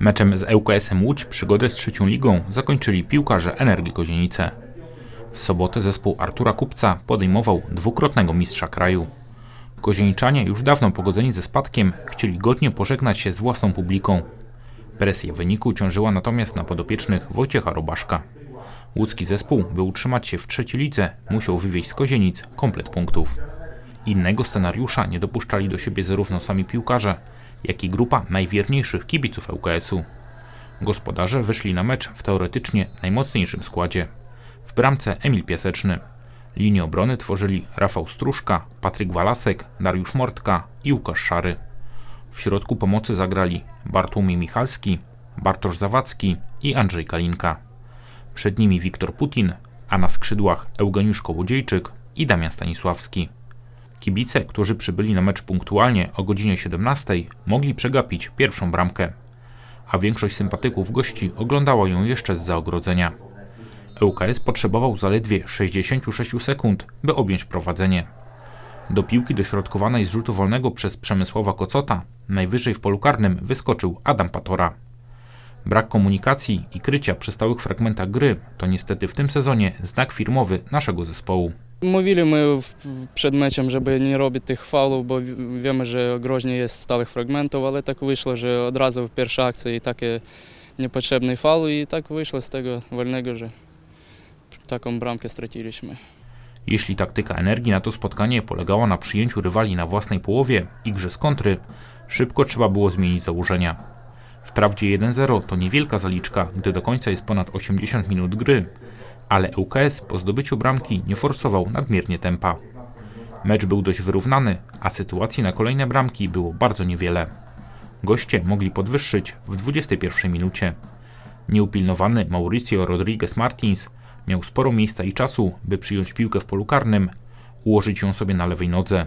Meczem z ŁKS-em Łódź przygodę z trzecią ligą zakończyli piłkarze Energii Kozienice. W sobotę zespół Artura Kupca podejmował dwukrotnego mistrza kraju. Kozieniczanie już dawno pogodzeni ze spadkiem chcieli godnie pożegnać się z własną publiką. Presja wyniku ciążyła natomiast na podopiecznych Wojciecha Robaszka. Łódzki zespół, by utrzymać się w trzeciej lidze, musiał wywieźć z Kozienic komplet punktów. Innego scenariusza nie dopuszczali do siebie zarówno sami piłkarze, jak i grupa najwierniejszych kibiców ŁKS-u. Gospodarze wyszli na mecz w teoretycznie najmocniejszym składzie. W bramce Emil Piaseczny. Linię obrony tworzyli Rafał Struszka, Patryk Walasek, Dariusz Mortka i Łukasz Szary. W środku pomocy zagrali Bartłomiej Michalski, Bartosz Zawadzki i Andrzej Kalinka. Przed nimi Wiktor Putin, a na skrzydłach Eugeniusz Kołodziejczyk i Damian Stanisławski. Kibice, którzy przybyli na mecz punktualnie o godzinie 17, mogli przegapić pierwszą bramkę, a większość sympatyków gości oglądała ją jeszcze z zaogrodzenia. ŁKS potrzebował zaledwie 66 sekund, by objąć prowadzenie. Do piłki dośrodkowanej z rzutu wolnego przez Przemysława Kocota najwyżej w polu karnym wyskoczył Adam Patora. Brak komunikacji i krycia przy stałych fragmentach gry to niestety w tym sezonie znak firmowy naszego zespołu. Mówili my przed meczem, żeby nie robić tych faulów, bo wiemy, że groźnie jest stałych fragmentów, ale tak wyszło, że od razu pierwsza akcja i takie niepotrzebny faul i tak wyszło z tego wolnego, że taką bramkę straciliśmy. Jeśli taktyka energii na to spotkanie polegała na przyjęciu rywali na własnej połowie i grze z kontry, szybko trzeba było zmienić założenia. Wprawdzie 1-0 to niewielka zaliczka, gdy do końca jest ponad 80 minut gry, ale ŁKS po zdobyciu bramki nie forsował nadmiernie tempa. Mecz był dość wyrównany, a sytuacji na kolejne bramki było bardzo niewiele. Goście mogli podwyższyć w 21 minucie. Nieupilnowany Mauricio Rodriguez Martins miał sporo miejsca i czasu, by przyjąć piłkę w polu karnym, ułożyć ją sobie na lewej nodze.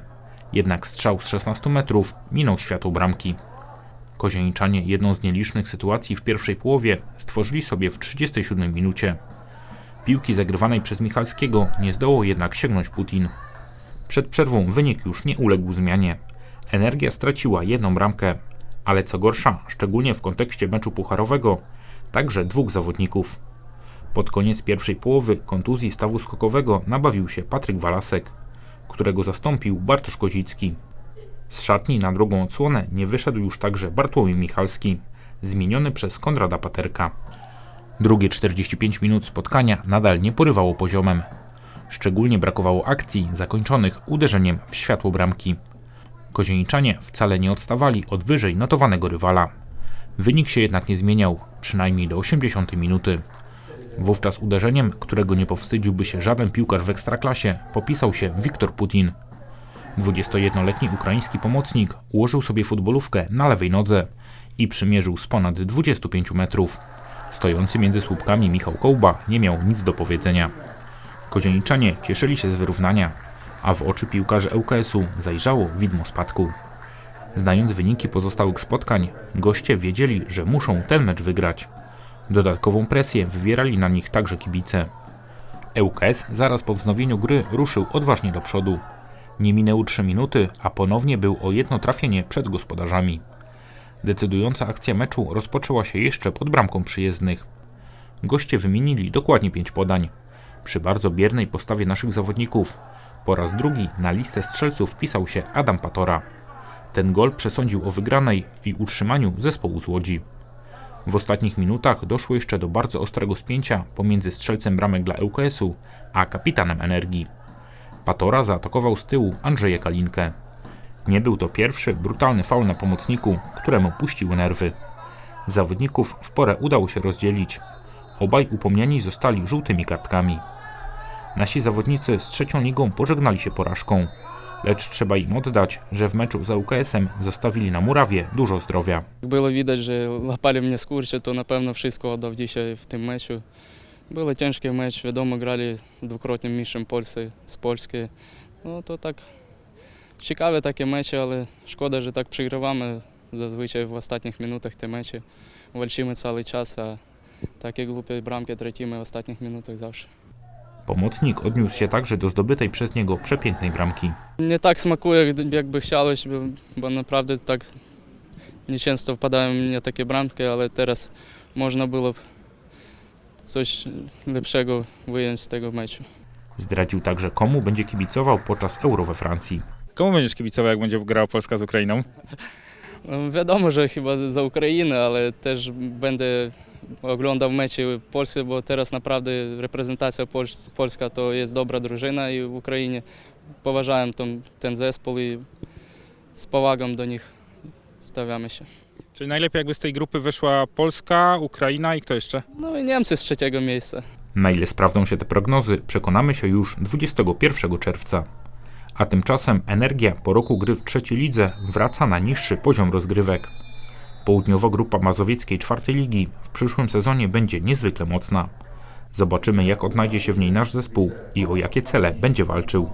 Jednak strzał z 16 metrów minął światło bramki. Kozieniczanie jedną z nielicznych sytuacji w pierwszej połowie stworzyli sobie w 37 minucie. Piłki zagrywanej przez Michalskiego nie zdołał jednak sięgnąć Putin. Przed przerwą wynik już nie uległ zmianie. Energia straciła jedną bramkę, ale co gorsza, szczególnie w kontekście meczu pucharowego, także dwóch zawodników. Pod koniec pierwszej połowy kontuzji stawu skokowego nabawił się Patryk Walasek, którego zastąpił Bartosz Kozicki. Z szatni na drugą odsłonę nie wyszedł już także Bartłomiej Michalski, zmieniony przez Konrada Paterka. Drugie 45 minut spotkania nadal nie porywało poziomem. Szczególnie brakowało akcji zakończonych uderzeniem w światło bramki. Kozieniczanie wcale nie odstawali od wyżej notowanego rywala. Wynik się jednak nie zmieniał, przynajmniej do 80 minuty. Wówczas uderzeniem, którego nie powstydziłby się żaden piłkarz w ekstraklasie, popisał się Wiktor Putin. 21-letni ukraiński pomocnik ułożył sobie futbolówkę na lewej nodze i przymierzył z ponad 25 metrów. Stojący między słupkami Michał Kołba nie miał nic do powiedzenia. Kozieniczanie cieszyli się z wyrównania, a w oczy piłkarzy ŁKS-u zajrzało widmo spadku. Znając wyniki pozostałych spotkań, goście wiedzieli, że muszą ten mecz wygrać. Dodatkową presję wywierali na nich także kibice. ŁKS zaraz po wznowieniu gry ruszył odważnie do przodu. Nie minęły 3 minuty, a ponownie był o jedno trafienie przed gospodarzami. Decydująca akcja meczu rozpoczęła się jeszcze pod bramką przyjezdnych. Goście wymienili dokładnie 5 podań. Przy bardzo biernej postawie naszych zawodników po raz drugi na listę strzelców wpisał się Adam Patora. Ten gol przesądził o wygranej i utrzymaniu zespołu z Łodzi. W ostatnich minutach doszło jeszcze do bardzo ostrego spięcia pomiędzy strzelcem bramek dla ŁKS-u a kapitanem Energii. Patora zaatakował z tyłu Andrzeja Kalinkę. Nie był to pierwszy brutalny faul na pomocniku, któremu puścił nerwy. Zawodników w porę udało się rozdzielić. Obaj upomniani zostali żółtymi kartkami. Nasi zawodnicy z trzecią ligą pożegnali się porażką, lecz trzeba im oddać, że w meczu za UKS-em zostawili na murawie dużo zdrowia. Było widać, że łapali mnie skurcze, to na pewno wszystko oddał dzisiaj w tym meczu. Było ciężki mecz, wiadomo, grali dwukrotnie mistrzem Polsy z Polski. No to tak ciekawe takie mecze, ale szkoda, że tak przegrywamy zazwyczaj w ostatnich minutach te mecze. Walczymy cały czas, a takie głupie bramki tracimy w ostatnich minutach zawsze. Pomocnik odniósł się także do zdobytej przez niego przepięknej bramki. Nie tak smakuje, jakby chciałeś, bo- naprawdę tak nieczęsto wpadają mnie takie bramki, ale teraz można było coś lepszego wyjąć z tego meczu. Zdradził także, komu będzie kibicował podczas Euro we Francji. Komu będziesz kibicował, jak będzie grała Polska z Ukrainą? No, Wiadomo, że chyba za Ukrainę, ale też będę oglądał mecze Polski, bo teraz naprawdę reprezentacja Pols- polska to jest dobra drużyna i w Ukrainie poważałem tą, ten zespół i z powagą do nich stawiamy się. Czyli najlepiej jakby z tej grupy wyszła Polska, Ukraina i kto jeszcze? No i Niemcy z trzeciego miejsca. Na ile sprawdzą się te prognozy, przekonamy się już 21 czerwca. A tymczasem Energia po roku gry w trzeciej lidze wraca na niższy poziom rozgrywek. Południowa grupa mazowieckiej czwartej ligi w przyszłym sezonie będzie niezwykle mocna. Zobaczymy jak odnajdzie się w niej nasz zespół i o jakie cele będzie walczył.